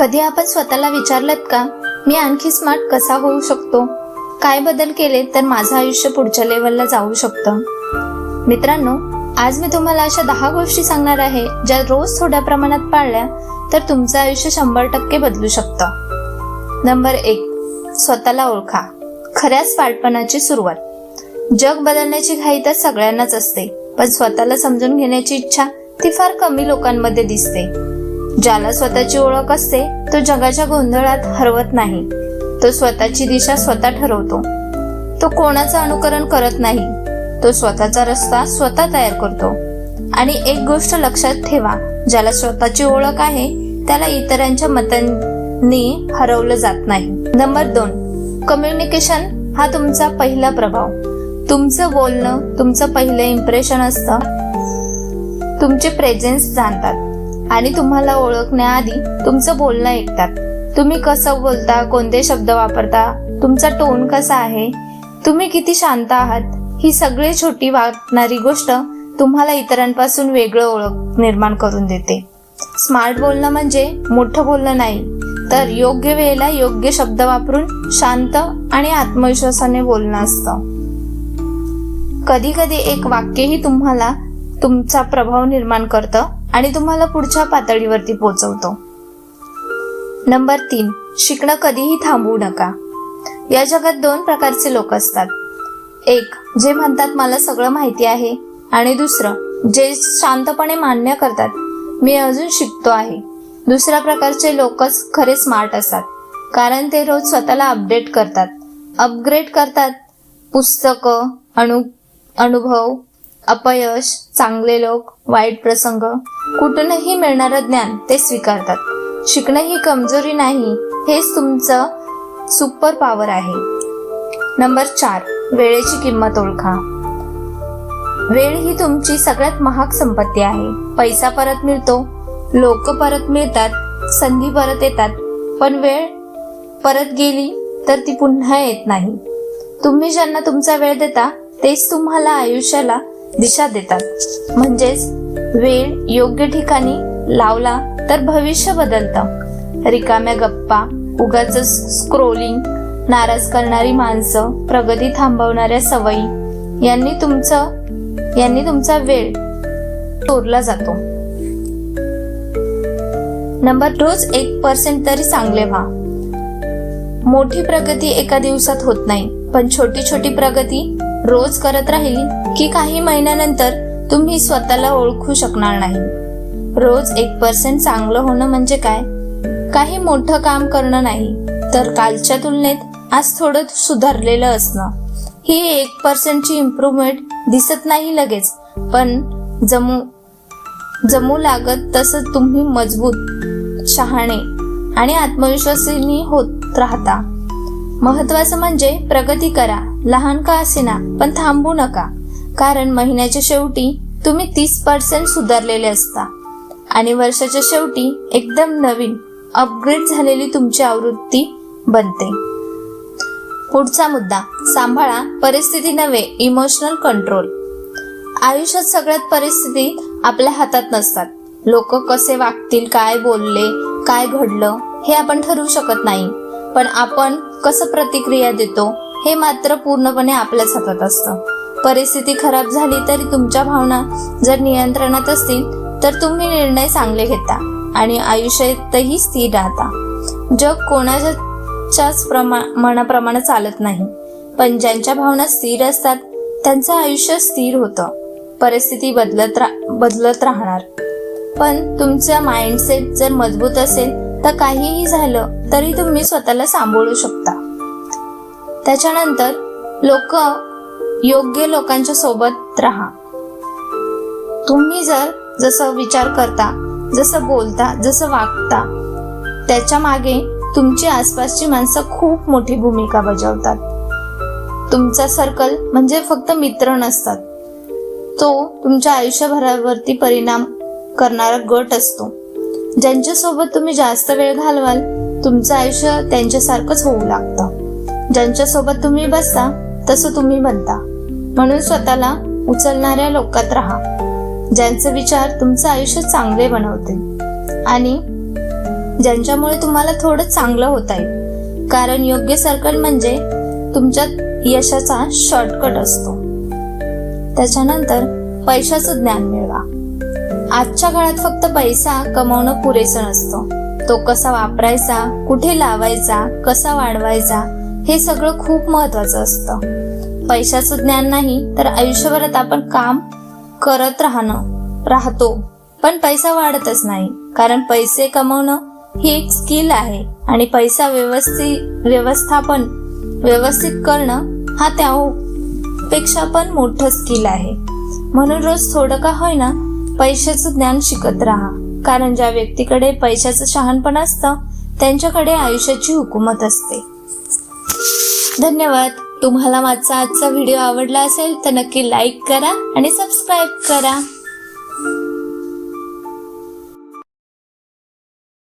कधी आपण स्वतःला विचारलत का? मी आणखी स्मार्ट कसा होऊ शकतो? काय बदल केले तर माझं आयुष्य पुढच्या लेवलला जाऊ शकतं? मित्रांनो आज मी तुम्हाला अशा दहा गोष्टी सांगणार आहे ज्या रोज थोड्या प्रमाणात पाळल्या तर तुमचं आयुष्य शंभर टक्के बदलू शकतं. नंबर एक स्वतःला ओळखा. खऱ्या स्मार्टपणाची सुरुवात. जग बदलण्याची घाई तर सगळ्यांनाच असते पण स्वतःला समजून घेण्याची इच्छा ती फार कमी लोकांमध्ये दिसते. ज्याला स्वतःची ओळख असते तो जगाच्या गोंधळात हरवत नाही. तो स्वतःची दिशा स्वतः ठरवतो. तो कोणाचं अनुकरण करत नाही तो स्वतःचा रस्ता स्वतः तयार करतो. आणि एक गोष्ट लक्षात ठेवा ज्याला स्वतःची ओळख आहे त्याला इतरांच्या मतांनी हरवलं जात नाही. नंबर दोन कम्युनिकेशन हा तुमचा पहिला प्रभाव. तुमचं बोलणं तुमचं पहिलं इम्प्रेशन असतं. तुमचे प्रेझेन्स जाणतात. आणि तुम्हाला ओळखण्याआधी तुमचं बोलणं ऐकतात. तुम्ही कसं बोलता कोणते शब्द वापरता तुमचा टोन कसा आहे तुम्ही किती शांत आहात ही सगळी छोटी वाटणारी गोष्ट तुम्हाला इतरांपासून वेगळं ओळख निर्माण करून देते. स्मार्ट बोलणं म्हणजे मोठं बोलणं नाही तर योग्य वेळेला योग्य शब्द वापरून शांत आणि आत्मविश्वासाने बोलणं असतं. कधी कधी एक वाक्यही तुम्हाला तुमचा प्रभाव निर्माण करतं आणि तुम्हाला पुढच्या पातळीवरती पोहोचवतो नंबर तीन शिकणं कधीही थांबवू नका. या जगात दोन प्रकारचे लोक असतात. एक जे म्हणतात मला सगळं माहिती आहे. आणि दुसरं जे शांतपणे मान्य करतात मी अजून शिकतो आहे. दुसऱ्या प्रकारचे लोकच खरे स्मार्ट असतात. कारण ते रोज स्वतःला अपडेट करतात. अपग्रेड करतात. पुस्तकं अनु अनुभव अपयश चांगले लोक वाईट प्रसंग कुठूनही मिळणारं ज्ञान ते स्वीकारतात. शिकणं ही कमजोरी नाही हेच तुमचं सुपर पॉवर आहे. नंबर चार वेळेची किंमत ओळखा. वेळ ही तुमची सगळ्यात महाग संपत्ती आहे. पैसा परत मिळतो लोक परत मिळतात संधी परत येतात पण वेळ परत गेली तर ती पुन्हा येत नाही. तुम्ही ज्यांना तुमचा वेळ देता तेच तुम्हाला आयुष्याला दिशा देतात. म्हणजेच वेळ योग्य ठिकाणी लावला तर भविष्य बदलतं. रिकाम्या गप्पा उगाच स्क्रोलिंग नाराज करणारी माणसं प्रगती थांबवणाऱ्या सवयी यांनी तुमचं यांनी तुमचा वेळ चोरला जातो. नंबर रोज एक पर्सेंट तरी चांगले व्हा. मोठी प्रगती एका दिवसात होत नाही पण छोटी छोटी प्रगती रोज करत राहिली की काही महिन्यानंतर तुम्ही स्वतःला ओळखू शकणार नाही. रोज एक पर्सेंट चांगलं होणं म्हणजे काय? काही मोठं काम करणं नाही तर कालच्या तुलनेत आज थोडं सुधारलेलं असणं. ही एक पर्सेंटची इम्प्रूव्हमेंट दिसत नाही लगेच पण जमू जमू लागत तसं तुम्ही मजबूत शहाणे आणि आत्मविश्वासीनी होत राहता. महत्वाचं म्हणजे प्रगती करा. लहान का असेना पण थांबू नका. कारण महिन्याच्या शेवटी तुम्ही तीस पर्सेंट सुधारलेले असता. आणि वर्षाच्या शेवटी एकदम नवीन अपग्रेड झालेली तुमची आवृत्ती बनते. पुढचा मुद्दा सांभाळा परिस्थिती नव्हे इमोशनल कंट्रोल आयुष्यात सगळ्यात परिस्थिती आपल्या हातात नसतात. लोक कसे वागतील काय बोलले काय घडलं हे आपण ठरवू शकत नाही. पण आपण कसं प्रतिक्रिया देतो हे मात्र पूर्णपणे आपल्याच हातात असतं. परिस्थिती खराब झाली तरी तुमच्या भावना जर नियंत्रणात असतील तर तुम्ही निर्णय चांगले घेता आणि आयुष्यातही स्थिर राहता. जग कोणाच्याच प्रमा मनाप्रमाणे चालत नाही पण ज्यांच्या भावना स्थिर असतात त्यांचं आयुष्य स्थिर होतं. परिस्थिती बदलत रा बदलत राहणार. पण तुमचं माइंडसेट जर मजबूत असेल तर काहीही झालं तरी तुम्ही स्वतःला सांभाळू शकता. त्याच्यानंतर लोक योग्य लोकांच्या सोबत राहा. तुम्ही जर जसं विचार करता जसं बोलता जसं वागता त्याच्यामागे तुमची आसपासची माणसं खूप मोठी भूमिका बजावतात. तुमचा सर्कल म्हणजे फक्त मित्र नसतात. तो तुमच्या आयुष्यभरावरती परिणाम करणारा गट असतो. ज्यांच्यासोबत तुम्ही जास्त वेळ घालवाल तुमचं आयुष्य त्यांच्यासारखंच होऊ लागतं. ज्यांच्यासोबत तुम्ही बसता तसं तुम्ही बनता. म्हणून स्वतःला उचलणाऱ्या लोकात राहा. ज्यांचे विचार तुमचं आयुष्य चांगले बनवते आणि ज्यांच्यामुळे तुम्हाला थोडं चांगलं होत आहे. कारण योग्य सर्कल म्हणजे तुमच्यात यशाचा शॉर्टकट असतो. त्याच्यानंतर पैशाचं ज्ञान मिळवा. आजच्या काळात फक्त पैसा कमावणं पुरेसं नसतं. तो कसा वापरायचा कुठे लावायचा कसा वाढवायचा हे सगळं खूप महत्वाचं असतं. पैशाचं ज्ञान नाही तर आयुष्यभरात आपण काम करत राहणं राहतो. पण पैसा वाढतच नाही कारण पैसे कमवणं ही एक स्किल आहे आणि पैसा व्यवस्थित व्यवस्थापन व्यवस्थित करणं हा त्यापेक्षा पण मोठं स्किल आहे. म्हणून रोज थोडं का होईना पैशाचं ज्ञान शिकत राहा कारण ज्या व्यक्तीकडे पैशाचं शहाणपण असतं त्यांच्याकडे आयुष्याची हुकूमत असते. धन्यवाद. तुम्हाला माझा आजचा व्हिडिओ आवडला असेल तर नक्की लाईक करा आणि सबस्क्राईब करा.